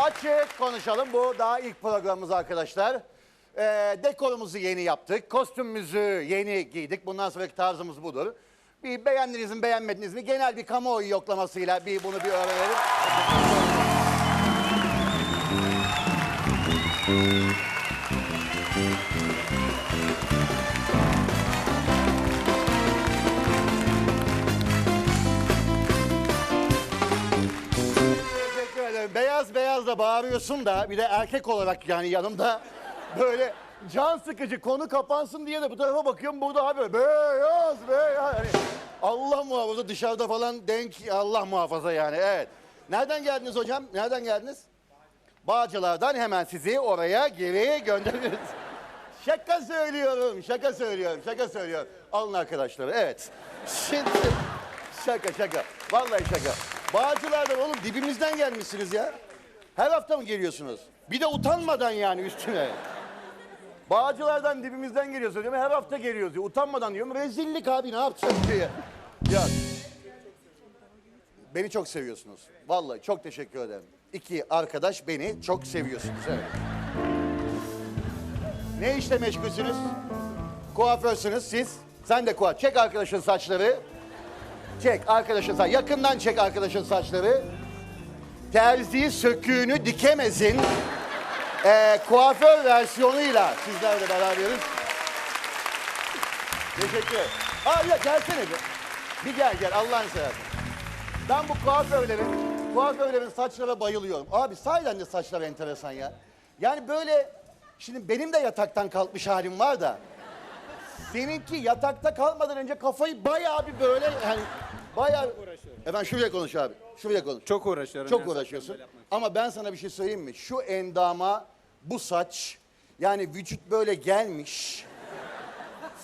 Açık konuşalım. Bu daha ilk programımız arkadaşlar. Ee, dekorumuzu yeni yaptık. Kostümümüzü yeni giydik. Bundan sonraki tarzımız budur. Bir beğendiniz mi beğenmediniz mi genel bir kamuoyu yoklamasıyla bir bunu bir öğrenelim. Bağırıyorsun da bir de erkek olarak yani yanımda böyle can sıkıcı konu kapansın diye de bu tarafa bakıyorum burada abi beyaz beyaz. Hani Allah muhafaza dışarıda falan denk Allah muhafaza yani evet. Nereden geldiniz hocam? Nereden geldiniz? Bağcılardan hemen sizi oraya geri göndeririz. Şaka söylüyorum, şaka söylüyorum, şaka söylüyorum. Alın arkadaşları, evet. Şimdi şaka şaka, vallahi şaka. Bağcılardan oğlum dibimizden gelmişsiniz ya. Her hafta mı geliyorsunuz? Bir de utanmadan yani üstüne. Bağcılardan dibimizden geliyorsun diyorum. Her hafta geliyoruz diyor. Utanmadan diyorum. Rezillik abi ne yapacağız diye. Ya. Beni çok seviyorsunuz. Vallahi çok teşekkür ederim. İki arkadaş beni çok seviyorsunuz. Evet. Ne işle meşgulsünüz? Kuaförsünüz siz. Sen de kuaf. Çek arkadaşın saçları. Çek arkadaşın saç. Yakından çek arkadaşın saçları. Terzi söküğünü dikemezin eee kuaför versiyonuyla sizlerle beraberiz. Teşekkür ederim. Aa ya gelsene bir. Bir gel gel Allah'ını seversen. Ben bu kuaförlerin, kuaförlerin saçlara bayılıyorum. Abi sahiden de saçlar enteresan ya. Yani böyle, şimdi benim de yataktan kalkmış halim var da. Seninki yatakta kalmadan önce kafayı bayağı bir böyle yani bayağı... Efendim şuraya konuş abi, şuraya konuş. Çok uğraşıyorum. Çok uğraşıyorsun. Ama ben sana bir şey söyleyeyim mi? Şu endama bu saç yani vücut böyle gelmiş.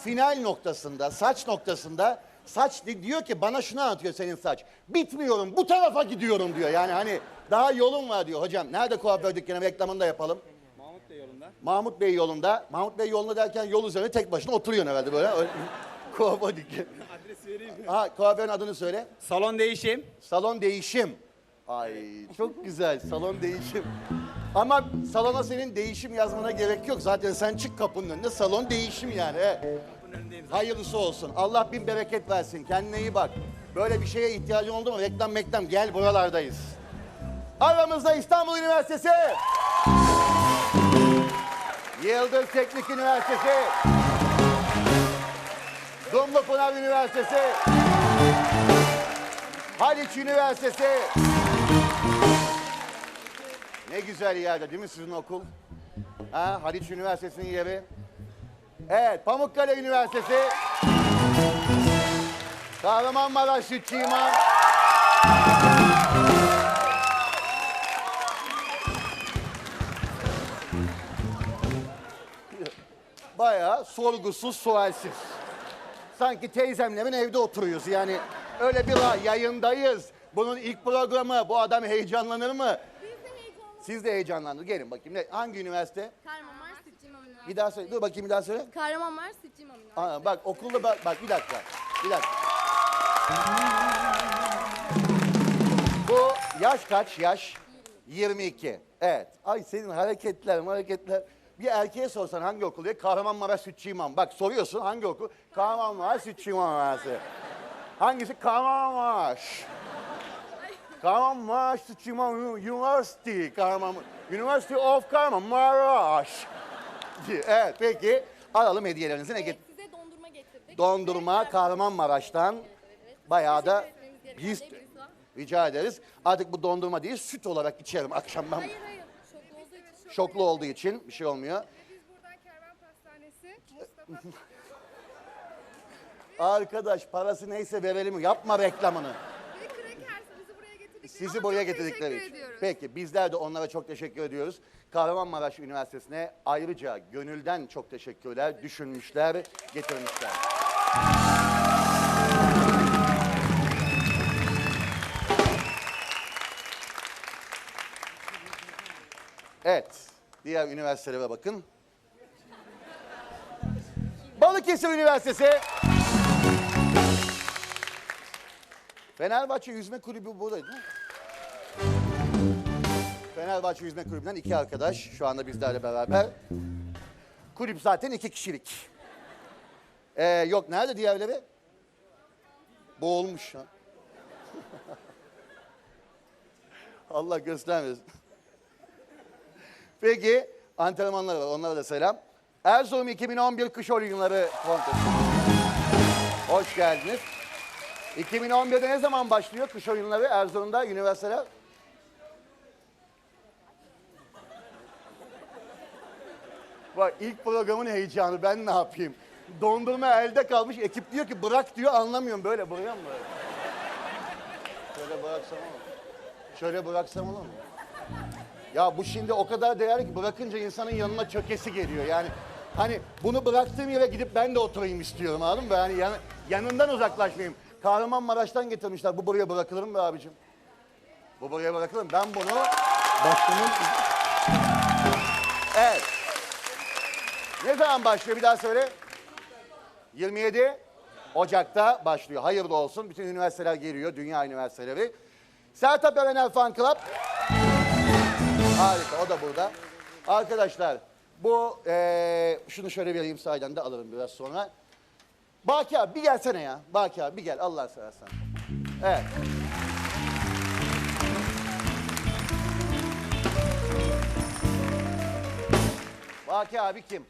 Final noktasında, saç noktasında saç di- diyor ki bana şunu anlatıyor senin saç. Bitmiyorum bu tarafa gidiyorum diyor. Yani hani daha yolun var diyor. Hocam nerede kuaför dükkanı reklamını da yapalım. Mahmut Bey yolunda. Mahmut Bey yolunda. Mahmut Bey yolunda derken yol üzerine tek başına oturuyorsun herhalde böyle. Kuaför dükkanı. Adres vereyim. Ha kuaförün adını söyle. Salon değişim. Salon değişim. Ay çok güzel salon değişim. Ama salona senin değişim yazmana gerek yok. Zaten sen çık kapının önünde salon değişim yani. he. Bunun önündeyim. Hayırlısı olsun. Allah bin bereket versin. Kendine iyi bak. Böyle bir şeye ihtiyacın oldu mu? Reklam meklam gel buralardayız. Aramızda İstanbul Üniversitesi. Yıldız Teknik Üniversitesi. Dumlupınar Üniversitesi. Haliç Üniversitesi. Ne güzel yerde değil mi sizin okul? Ha, Haliç Üniversitesi'nin yeri. Evet, Pamukkale Üniversitesi. Kahramanmaraş Sütçü İmam. Bayağı sorgusuz, sualsiz. Sanki teyzemlerin evde oturuyoruz yani. Öyle bir la- yayındayız. Bunun ilk programı. Bu adam heyecanlanır mı? Siz de heyecanlandınız. Gelin bakayım. Ne, hangi üniversite? Kahramanmaraş Sütçü İmam Üniversitesi. Bir daha söyle. Dur bakayım bir daha söyle. Kahramanmaraş Sütçü İmam Üniversitesi. Aa, bak okulda bak, bak bir dakika. Bir dakika. Bu yaş kaç yaş? 22. Evet. Ay senin hareketler hareketler. Bir erkeğe sorsan hangi okul diye Kahramanmaraş Sütçü İmam. Bak soruyorsun hangi okul? Kahramanmaraş Sütçü İmam Üniversitesi. Hangisi? Kahramanmaraş. Kahramanmaraş Sütçü İmam University. Kahraman University of Kahramanmaraş. Evet peki. Alalım hediyelerinizi. Ne get- size dondurma getirdik. Dondurma Kahramanmaraş'tan bayağı da biz rica ederiz. Artık bu dondurma değil süt olarak içerim akşam ben. Hayır hayır. Şoklu olduğu için bir şey olmuyor. Biz buradan Kervan Pastanesi, Mustafa Arkadaş parası neyse verelim. Yapma reklamını. ve Crackers bizi buraya getirdikleri Sizi Ama buraya çok getirdikleri teşekkür için. ediyoruz. Peki bizler de onlara çok teşekkür ediyoruz. Kahramanmaraş Üniversitesi'ne ayrıca gönülden çok teşekkürler. Düşünmüşler, getirmişler. Evet, diğer üniversitelere bakın. Balıkesir Üniversitesi. Fenerbahçe Yüzme Kulübü buradaydı Fenerbahçe Yüzme Kulübü'nden iki arkadaş şu anda bizlerle beraber. Kulüp zaten iki kişilik. Ee, yok nerede diğerleri? Boğulmuş ya. Allah göstermesin. Peki antrenmanlar var onlara da selam. Erzurum 2011 Kış Oyunları Kontesto. Hoş geldiniz. 2011'de ne zaman başlıyor kış oyunları Erzurum'da üniversiteler? Bak ilk programın heyecanı ben ne yapayım? Dondurma elde kalmış ekip diyor ki bırak diyor anlamıyorum böyle buraya mı? Şöyle bıraksam olur mu? Şöyle bıraksam olur mu? Ya bu şimdi o kadar değerli ki bırakınca insanın yanına çökesi geliyor. Yani hani bunu bıraktığım yere gidip ben de oturayım istiyorum anladın mı? Yani yan- yanından uzaklaşmayayım. Kahramanmaraş'tan getirmişler. Bu buraya bırakılır mı abicim? Bu buraya bırakılır mı? Ben bunu başkanın... Evet. Ne zaman başlıyor bir daha söyle. 27 Ocak'ta başlıyor. Hayırlı olsun. Bütün üniversiteler geliyor. Dünya üniversiteleri. Sertab Erener Fan Club. Harika o da burada. Arkadaşlar bu eee, şunu şöyle vereyim sahiden de alırım biraz sonra. Baki abi bir gelsene ya. Baki abi bir gel Allah seversen. Evet. Baki abi kim?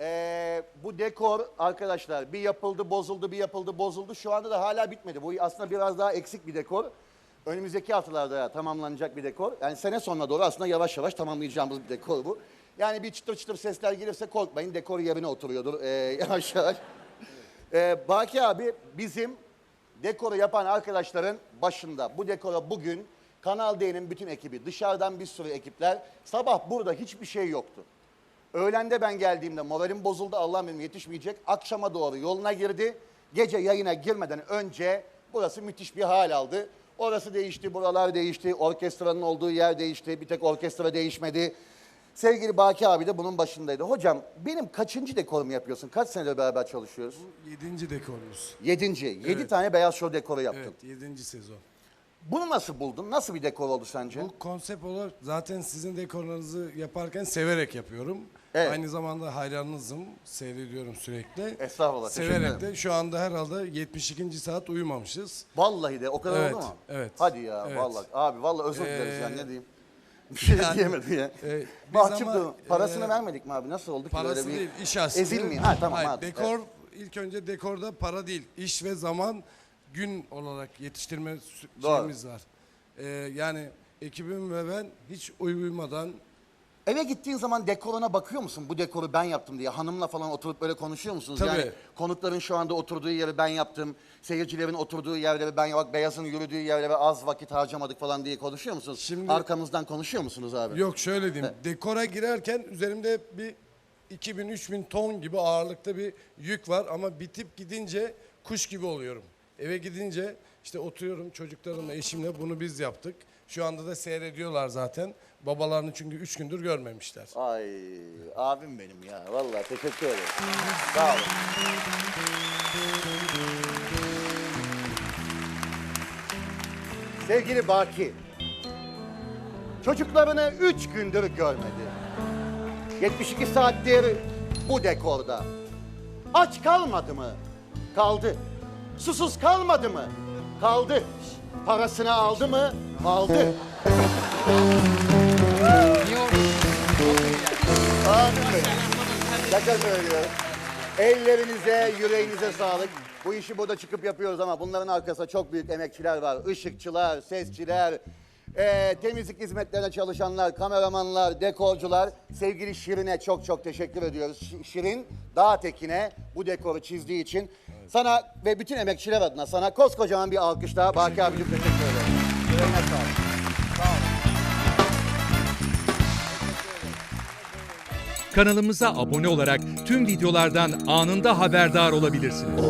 Ee, bu dekor arkadaşlar bir yapıldı bozuldu bir yapıldı bozuldu şu anda da hala bitmedi. Bu aslında biraz daha eksik bir dekor. Önümüzdeki haftalarda tamamlanacak bir dekor. Yani sene sonuna doğru aslında yavaş yavaş tamamlayacağımız bir dekor bu. Yani bir çıtır çıtır sesler gelirse korkmayın dekor yerine oturuyordur ee, yavaş yavaş. Ee, Baki abi bizim dekoru yapan arkadaşların başında. Bu dekora bugün Kanal D'nin bütün ekibi, dışarıdan bir sürü ekipler. Sabah burada hiçbir şey yoktu. Öğlende ben geldiğimde moralim bozuldu. Allah'ım benim yetişmeyecek. Akşama doğru yoluna girdi. Gece yayına girmeden önce burası müthiş bir hal aldı. Orası değişti, buralar değişti. Orkestranın olduğu yer değişti. Bir tek orkestra değişmedi. Sevgili Baki abi de bunun başındaydı. Hocam benim kaçıncı dekorumu yapıyorsun? Kaç senedir beraber çalışıyoruz? Yedinci dekorumuz. Yedinci. Yedi Evet. tane beyaz şov dekoru yaptın. Evet, yedinci sezon. Bunu nasıl buldun? Nasıl bir dekor oldu sence? Bu konsept olarak zaten sizin dekorlarınızı yaparken severek yapıyorum. Evet. Aynı zamanda hayranınızım. Seyrediyorum sürekli. Estağfurullah, teşekkür Severek ederim. de şu anda herhalde 72. saat uyumamışız. Vallahi de o kadar Evet, oldu mu? evet, Hadi ya evet. vallahi. Abi vallahi özür dileriz Ee, yani ne diyeyim. Bir şey yani, diyemedim ya. e, biz Mahcup ama, durun. Parasını e, vermedik mi abi? Nasıl oldu ki Parası böyle bir... değil, iş aslı. Ezilmeyin. Ha tamam. Hayır, hadi. dekor ilk önce dekorda para değil, iş ve zaman gün olarak yetiştirme sü- Doğru. şeyimiz var. Ee, yani ekibim ve ben hiç uyumadan Eve gittiğin zaman dekoruna bakıyor musun? Bu dekoru ben yaptım diye. Hanımla falan oturup böyle konuşuyor musunuz? Tabii. Yani konukların şu anda oturduğu yeri ben yaptım. Seyircilerin oturduğu yerleri ben bak Beyaz'ın yürüdüğü yerlere az vakit harcamadık falan diye konuşuyor musunuz? Şimdi- Arkamızdan konuşuyor musunuz abi? Yok şöyle diyeyim. Dekora girerken üzerimde bir 2000-3000 ton gibi ağırlıkta bir yük var ama bitip gidince kuş gibi oluyorum. Eve gidince işte oturuyorum çocuklarımla eşimle bunu biz yaptık. Şu anda da seyrediyorlar zaten. Babalarını çünkü 3 gündür görmemişler. Ay abim benim ya. Vallahi teşekkür ederim. Sağ olun. Sevgili Baki, çocuklarını üç gündür görmedi. 72 saattir bu dekorda. Aç kalmadı mı? Kaldı. Susuz kalmadı mı? Kaldı. Parasını aldı mı? Aldı. Benim. Şaka söylüyorum. Ellerinize, yüreğinize sağlık. Bu işi burada çıkıp yapıyoruz ama bunların arkasında çok büyük emekçiler var. Işıkçılar, sesçiler, eee, temizlik hizmetlerine çalışanlar, kameramanlar, dekorcular. Sevgili Şirin'e çok çok teşekkür ediyoruz. Şi- Şirin Dağtekin'e bu dekoru çizdiği için sana ve bütün emekçiler adına sana koskocaman bir alkış daha. Baki abicim teşekkür ederim. Yüreğine sağlık. Kanalımıza abone olarak tüm videolardan anında haberdar olabilirsiniz.